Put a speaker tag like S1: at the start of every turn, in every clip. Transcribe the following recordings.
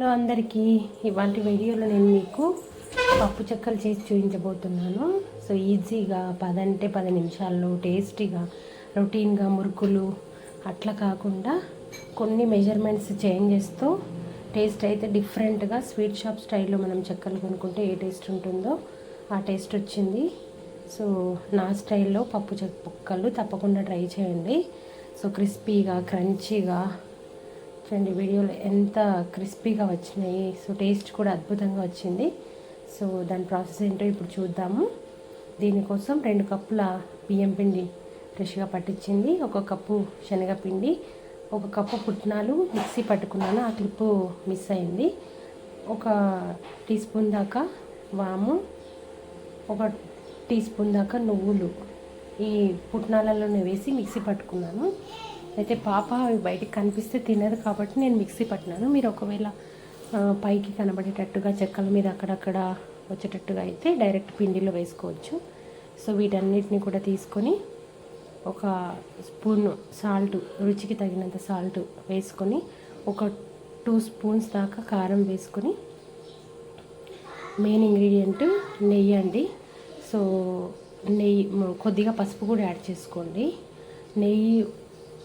S1: Hello అందరికీ ఇవాళ వీడియోలో నేను మీకు పప్పు చెక్కలు చేసి చూపించబోతున్నాను. సో ఈజీగా పదంటే పది నిమిషాల్లో టేస్టీగా రొటీన్గా మురుకులు అట్లా కాకుండా కొన్ని మెజర్మెంట్స్ చేంజ్ చేస్తూ టేస్ట్ అయితే డిఫరెంట్గా స్వీట్ షాప్ స్టైల్లో మనం చెక్కలు కొనుక్కుంటే ఏ టేస్ట్ ఉంటుందో ఆ టేస్ట్ వచ్చింది. సో నా స్టైల్లో పప్పు చెక్కలు తప్పకుండా ట్రై చేయండి. సో క్రిస్పీగా క్రంచీగా చూడండి వీడియోలో ఎంత క్రిస్పీగా వచ్చినాయి. సో టేస్ట్ కూడా అద్భుతంగా వచ్చింది. సో దాని ప్రాసెస్ ఏంటో ఇప్పుడు చూద్దాము. దీనికోసం రెండు కప్పుల బియ్యం పిండి ఫ్రెష్గా పట్టించింది. ఒక కప్పు శనగపిండి ఒక కప్పు పుట్నాలు మిక్సీ పట్టుకున్నాను. ఆ క్లిప్పు మిస్ అయింది. ఒక టీ స్పూన్ దాకా వాము ఒక టీ స్పూన్ దాకా నువ్వులు. ఈ పుట్నాలలోనే వేసి మిక్సీ పట్టుకున్నాను. అయితే పాప అవి బయటికి కనిపిస్తే తినదు కాబట్టి నేను మిక్సీ పట్టినాను. మీరు ఒకవేళ పైకి కనబడేటట్టుగా చెక్కల మీద అక్కడక్కడ వచ్చేటట్టుగా అయితే డైరెక్ట్ పిండిలో వేసుకోవచ్చు. సో వీటన్నిటిని కూడా తీసుకొని ఒక స్పూన్ సాల్ట్ రుచికి తగినంత సాల్ట్ వేసుకొని ఒక టూ స్పూన్స్ దాకా కారం వేసుకొని మెయిన్ ఇంగ్రీడియంట్ నెయ్యి అండి. సో నెయ్యి కొద్దిగా పసుపు కూడా యాడ్ చేసుకోండి. నెయ్యి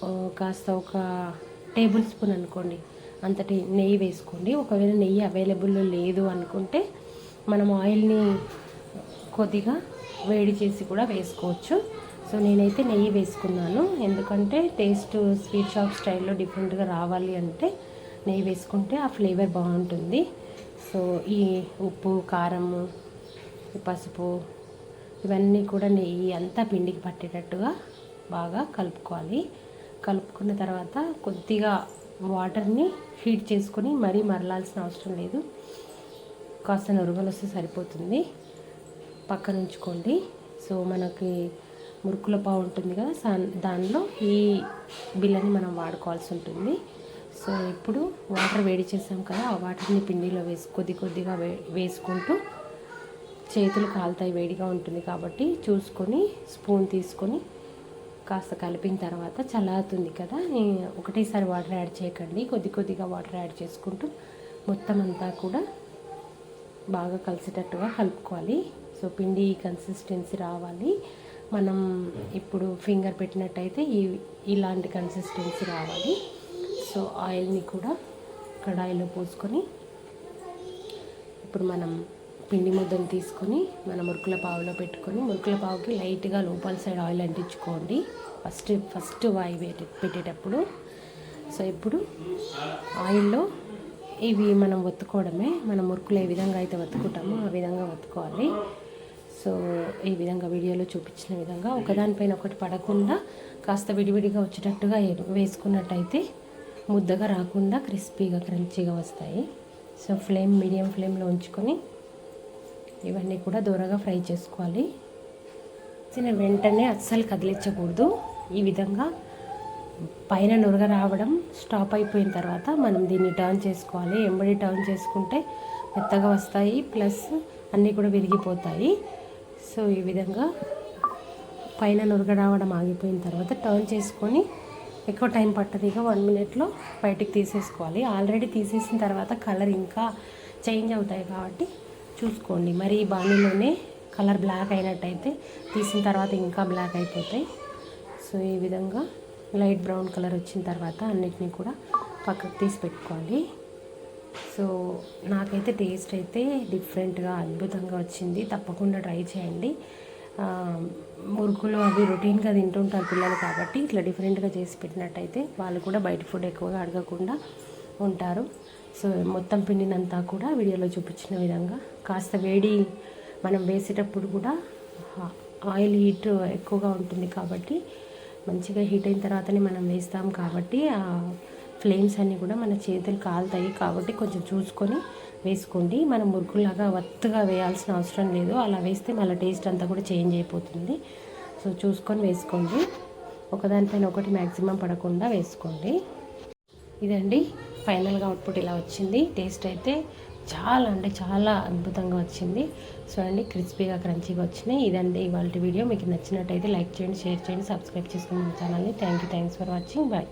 S1: కాస్త ఒక టేబుల్ స్పూన్ అనుకోండి. అంతటి నెయ్యి వేసుకోండి. ఒకవేళ నెయ్యి అవైలబుల్ లేదు అనుకుంటే మనం ఆయిల్ని కొద్దిగా వేడి చేసి కూడా వేసుకోవచ్చు. సో నేనైతే నెయ్యి వేసుకున్నాను. ఎందుకంటే టేస్ట్ స్వీట్ షాప్ స్టైల్లో డిఫరెంట్గా రావాలి అంటే నెయ్యి వేసుకుంటే ఆ ఫ్లేవర్ బాగుంటుంది. సో ఈ ఉప్పు కారం పసుపు ఇవన్నీ కూడా నెయ్యి అంతా పిండికి పట్టేటట్టుగా బాగా కలుపుకోవాలి. కలుపుకున్న తర్వాత కొద్దిగా వాటర్ని హీట్ చేసుకొని మరీ మరలాల్సిన అవసరం లేదు. కాస్త నురుగలు వస్తే సరిపోతుంది. పక్కన ఉంచుకోండి. సో మనకి మురుకుల పావు ఉంటుంది కదా దానిలో ఈ బిల్లని మనం వాడుకోవాల్సి ఉంటుంది. సో ఇప్పుడు వాటర్ వేడి చేసాం కదా ఆ వాటర్ని పిండిలో వేసి కొద్ది కొద్దిగా వే వేసుకుంటూ చేతులు కాలుతాయి వేడిగా ఉంటుంది కాబట్టి చూసుకొని స్పూన్ తీసుకొని కాస్త కలిపిన తర్వాత చల్లారుతుంది కదా ఒకటేసారి వాటర్ యాడ్ చేయకండి. కొద్ది కొద్దిగా వాటర్ యాడ్ చేసుకుంటూ మొత్తం అంతా కూడా బాగా కలిసేటట్టుగా కలుపుకోవాలి. సో పిండి కన్సిస్టెన్సీ రావాలి. మనం ఇప్పుడు ఫింగర్ పెట్టినట్టయితే ఈ ఇలాంటి కన్సిస్టెన్సీ రావాలి. సో ఆయిల్ని కూడా కడాయిలో పోసుకొని ఇప్పుడు మనం పిండి ముద్దను తీసుకొని మన మురుకుల పావులో పెట్టుకొని మురుకుల పావుకి లైట్గా లోపల సైడ్ ఆయిల్ అంటించుకోండి. ఫస్ట్ ఫస్ట్ వాయి పెట్టేటప్పుడు. సో ఇప్పుడు ఆయిల్లో ఇవి మనం ఒత్తుకోవడమే. మన మురుకులు ఏ విధంగా అయితే ఒత్తుకుంటామో ఆ విధంగా ఒత్తుకోవాలి. సో ఈ విధంగా వీడియోలో చూపించిన విధంగా ఒకదానిపైన ఒకటి పడకుండా కాస్త విడివిడిగా వచ్చేటట్టుగా వేసుకున్నట్టయితే ముద్దగా రాకుండా క్రిస్పీగా క్రంచీగా వస్తాయి. సో ఫ్లేమ్ మీడియం ఫ్లేమ్లో ఉంచుకొని ఇవన్నీ కూడా దూరంగా ఫ్రై చేసుకోవాలి. తిన వెంటనే అస్సలు కదిలించకూడదు. ఈ విధంగా పైన నురగ రావడం స్టాప్ అయిపోయిన తర్వాత మనం దీన్ని టర్న్ చేసుకోవాలి. ఎంబడి టర్న్ చేసుకుంటే మెత్తగా వస్తాయి ప్లస్ అన్నీ కూడా విరిగిపోతాయి. సో ఈ విధంగా పైన నురగ రావడం ఆగిపోయిన తర్వాత టర్న్ చేసుకొని ఎక్కువ టైం పట్టదు ఇక వన్ మినిట్లో బయటికి తీసేసుకోవాలి. ఆల్రెడీ తీసేసిన తర్వాత కలర్ ఇంకా చేంజ్ అవుతాయి కాబట్టి చూసుకోండి. మరి ఈ బాణీలోనే కలర్ బ్లాక్ అయినట్టయితే తీసిన తర్వాత ఇంకా బ్లాక్ అయిపోతాయి. సో ఈ విధంగా లైట్ బ్రౌన్ కలర్ వచ్చిన తర్వాత అన్నిటినీ కూడా పక్కకు తీసి పెట్టుకోవాలి. సో నాకైతే టేస్ట్ అయితే డిఫరెంట్గా అద్భుతంగా వచ్చింది. తప్పకుండా ట్రై చేయండి. మురుకులు అవి రొటీన్గా తింటుంటారు పిల్లలు కాబట్టి ఇట్లా డిఫరెంట్గా చేసి పెట్టినట్టయితే వాళ్ళు కూడా బయట ఫుడ్ ఎక్కువగా అడగకుండా ఉంటారు. సో మొత్తం పిండినంతా కూడా వీడియోలో చూపించిన విధంగా కాస్త వేడి మనం వేసేటప్పుడు కూడా ఆయిల్ హీట్ ఎక్కువగా ఉంటుంది కాబట్టి మంచిగా హీట్ అయిన తర్వాతనే మనం వేస్తాం కాబట్టి ఆ ఫ్లేమ్స్ అన్నీ కూడా మన చేతులు కాలుతాయి కాబట్టి కొంచెం చూసుకొని వేసుకోండి. మనం మురుకులాగా వత్తుగా వేయాల్సిన అవసరం లేదు. అలా వేస్తే మళ్ళీ టేస్ట్ అంతా కూడా చేంజ్ అయిపోతుంది. సో చూసుకొని వేసుకోండి. ఒకదానిపైన ఒకటి మ్యాక్సిమం పడకుండా వేసుకోండి. ఇదండి ఫైనల్గా అవుట్పుట్ ఇలా వచ్చింది. టేస్ట్ అయితే చాలా అంటే చాలా అద్భుతంగా వచ్చింది. చూడండి క్రిస్పీగా క్రంచీగా వచ్చినాయి. ఇదండి ఇవాళ వీడియో. మీకు నచ్చినట్టయితే లైక్ చేయండి షేర్ చేయండి సబ్స్క్రైబ్ చేసుకోండి మన ఛానల్ని. Thank you thanks for watching. Bye.